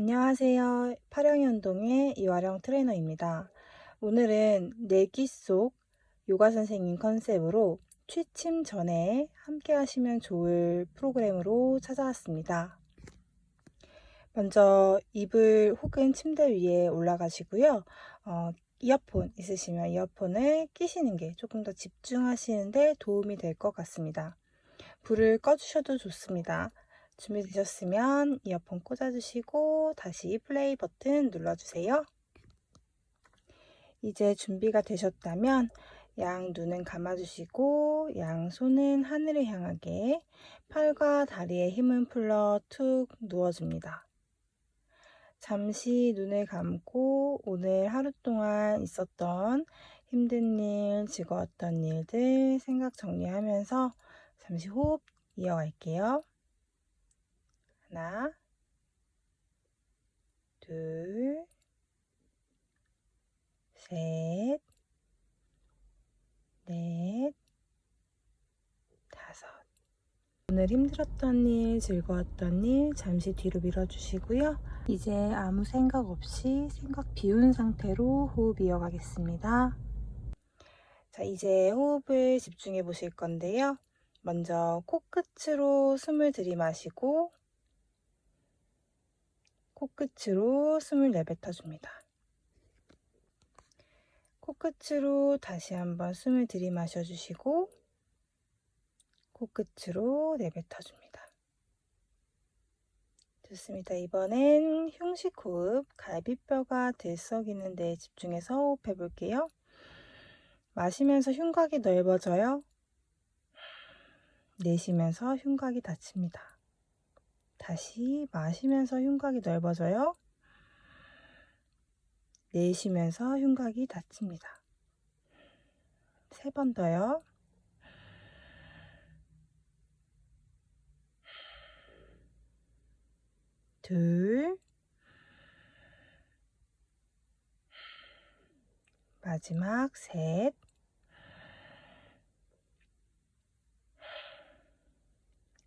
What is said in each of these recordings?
안녕하세요. 파령이 운동의 이화령 트레이너입니다. 오늘은 내기 속 요가 선생님 컨셉으로 취침 전에 함께 하시면 좋을 프로그램으로 찾아왔습니다. 먼저 이불 혹은 침대 위에 올라가시고요. 어, 이어폰 있으시면 이어폰을 끼시는 게 조금 더 집중하시는데 도움이 될 것 같습니다. 불을 꺼주셔도 좋습니다. 준비되셨으면 이어폰 꽂아주시고 다시 플레이 버튼 눌러주세요. 이제 준비가 되셨다면 양 눈은 감아주시고 양 손은 하늘을 향하게 팔과 다리에 힘을 풀러 툭 누워줍니다. 잠시 눈을 감고 오늘 하루 동안 있었던 힘든 일, 즐거웠던 일들 생각 정리하면서 잠시 호흡 이어갈게요. 하나, 둘, 셋, 넷, 다섯. 오늘 힘들었던 일, 즐거웠던 일 잠시 뒤로 밀어주시고요. 이제 아무 생각 없이 생각 비운 상태로 호흡 이어가겠습니다. 자, 이제 호흡을 집중해 보실 건데요. 먼저 코끝으로 숨을 들이마시고 코끝으로 숨을 내뱉어줍니다. 코끝으로 다시 한번 숨을 들이마셔 주시고 코끝으로 내뱉어 줍니다. 좋습니다. 이번엔 흉식 호흡, 갈비뼈가 들썩이는 데 집중해서 호흡해 볼게요. 마시면서 흉곽이 넓어져요. 내쉬면서 흉곽이 닫힙니다. 다시 마시면서 흉곽이 넓어져요. 내쉬면서 흉곽이 닫힙니다. 세 번 더요. 둘. 마지막 셋.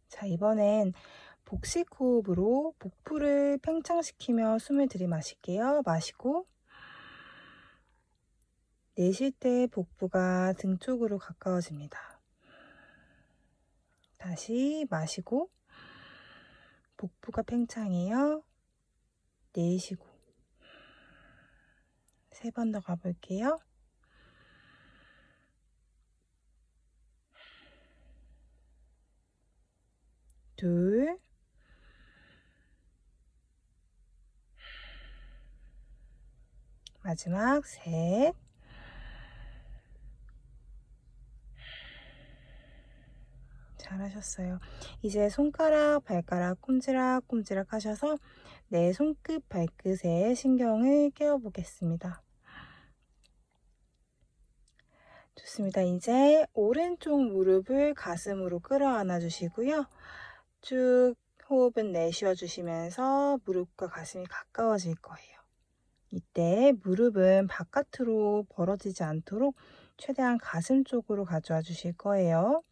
자, 이번엔 복식 호흡으로 복부를 팽창시키며 숨을 들이마실게요. 마시고 내쉴 때 복부가 등 쪽으로 가까워집니다. 다시 마시고 복부가 팽창해요. 내쉬고 세 번 더 가볼게요. 둘, 마지막 셋, 잘하셨어요. 이제 손가락, 발가락, 꼼지락, 꼼지락 하셔서 내 손끝, 발끝에 신경을 깨워보겠습니다. 좋습니다. 이제 오른쪽 무릎을 가슴으로 끌어안아 주시고요. 쭉 호흡은 내쉬어 주시면서 무릎과 가슴이 가까워질 거예요. 이때 무릎은 바깥으로 벌어지지 않도록 최대한 가슴 쪽으로 가져와 주실 거예요.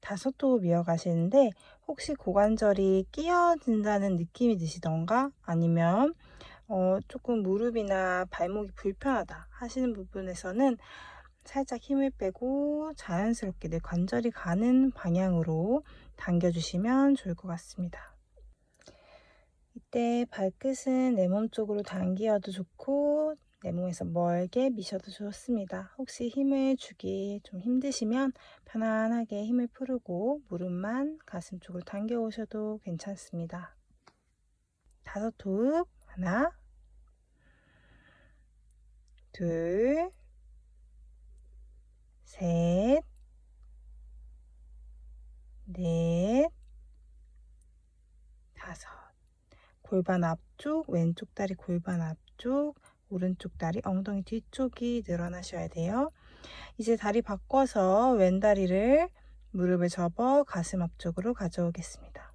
다섯 호흡 이어가시는데 혹시 고관절이 끼어진다는 느낌이 드시던가 아니면 어, 조금 무릎이나 발목이 불편하다 하시는 부분에서는 살짝 힘을 빼고 자연스럽게 내 관절이 가는 방향으로 당겨주시면 좋을 것 같습니다. 이때 발끝은 내 몸 쪽으로 당기어도 좋고 내 몸에서 멀게 미셔도 좋습니다. 혹시 힘을 주기 좀 힘드시면 편안하게 힘을 풀고 무릎만 가슴 쪽으로 당겨 오셔도 괜찮습니다. 다섯 호흡 하나 둘 셋, 넷, 다섯. 골반 앞쪽, 왼쪽 다리 골반 앞쪽, 오른쪽 다리 엉덩이 뒤쪽이 늘어나셔야 돼요. 이제 다리 바꿔서 왼 다리를 무릎을 접어 가슴 앞쪽으로 가져오겠습니다.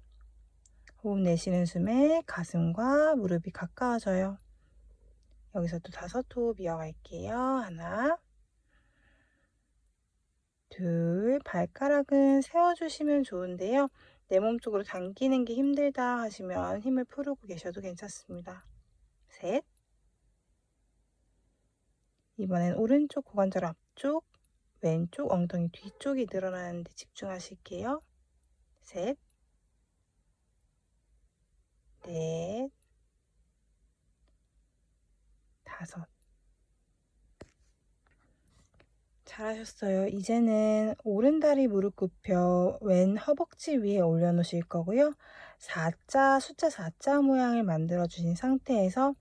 호흡 내쉬는 숨에 가슴과 무릎이 가까워져요. 여기서 또 다섯 호흡 이어갈게요. 하나, 둘, 발가락은 세워주시면 좋은데요. 내 몸 쪽으로 당기는 게 힘들다 하시면 힘을 풀고 계셔도 괜찮습니다. 셋. 이번엔 오른쪽 고관절 앞쪽, 왼쪽 엉덩이 뒤쪽이 늘어나는데 집중하실게요. 셋. 넷. 다섯. 잘하셨어요. 이제는 오른다리 무릎 굽혀 왼 허벅지 위에 올려놓으실 거고요. 4자, 숫자 4자 모양을 만들어 주신 상태에서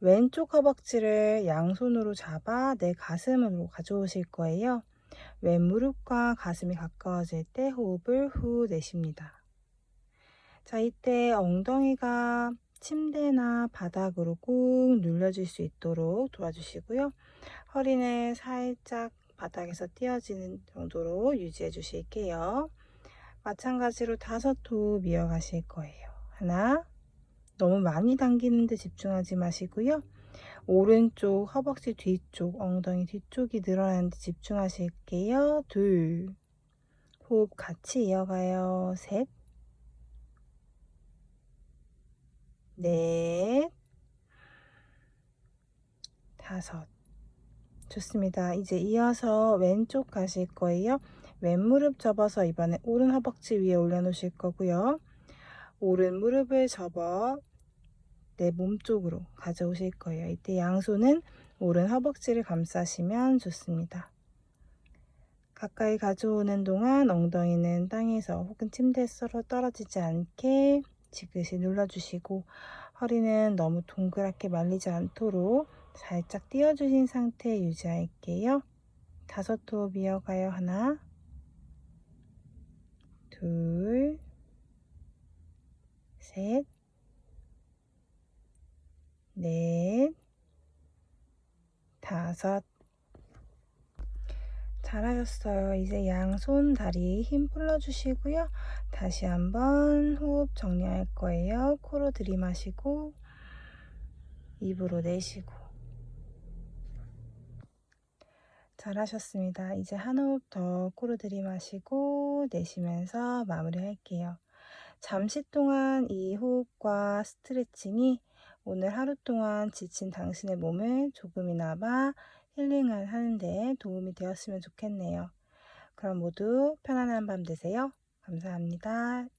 왼쪽 허벅지를 양손으로 잡아 내 가슴으로 가져오실 거예요. 왼 무릎과 가슴이 가까워질 때 호흡을 후 내쉽니다. 자, 이때 엉덩이가 침대나 바닥으로 꾹 눌려질 수 있도록 도와주시고요. 허리는 살짝 바닥에서 띄어지는 정도로 유지해 주실게요. 마찬가지로 다섯 호흡 이어가실 거예요. 하나, 너무 많이 당기는 데 집중하지 마시고요. 오른쪽 허벅지 뒤쪽, 엉덩이 뒤쪽이 늘어나는 데 집중하실게요. 둘, 호흡 같이 이어가요. 셋, 넷, 다섯. 좋습니다. 이제 이어서 왼쪽 가실 거예요. 왼 무릎 접어서 이번에 오른 허벅지 위에 올려놓으실 거고요. 오른 무릎을 접어 내 몸 쪽으로 가져오실 거예요. 이때 양손은 오른 허벅지를 감싸시면 좋습니다. 가까이 가져오는 동안 엉덩이는 땅에서 혹은 침대에 썰어 떨어지지 않게 지그시 눌러주시고 허리는 너무 동그랗게 말리지 않도록 살짝 띄워주신 상태 유지할게요. 다섯 호흡 이어가요. 하나, 둘, 셋, 넷, 다섯. 잘하셨어요. 이제 양손 다리 힘 풀어주시고요. 다시 한번 호흡 정리할 거예요. 코로 들이마시고 입으로 내쉬고 잘하셨습니다. 이제 한 호흡 더 코로 들이마시고 내쉬면서 마무리할게요. 잠시 동안 이 호흡과 스트레칭이 오늘 하루 동안 지친 당신의 몸을 조금이나마 힐링을 하는데 도움이 되었으면 좋겠네요. 그럼 모두 편안한 밤 되세요. 감사합니다.